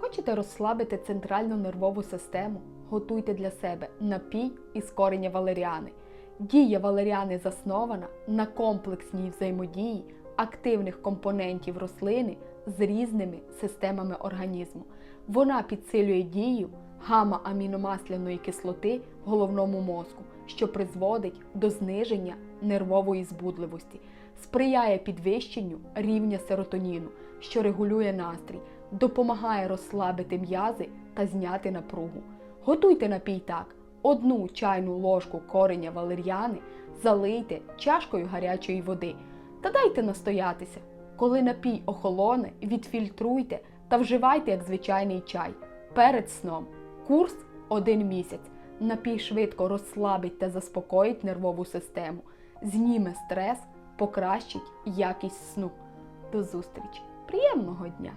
Хочете розслабити центральну нервову систему? Готуйте для себе напій із кореня валеріани. Дія валеріани заснована на комплексній взаємодії активних компонентів рослини з різними системами організму. Вона підсилює дію гамма-аміномасляної кислоти в головному мозку, що призводить до зниження нервової збудливості, сприяє підвищенню рівня серотоніну, що регулює настрій, допомагає розслабити м'язи та зняти напругу. Готуйте напій так: одну чайну ложку кореня валер'яни залийте чашкою гарячої води та дайте настоятися. Коли напій охолоне, відфільтруйте та вживайте як звичайний чай перед сном. Курс один місяць. Напій швидко розслабить та заспокоїть нервову систему, зніме стрес, покращить якість сну. До зустрічі! Приємного дня!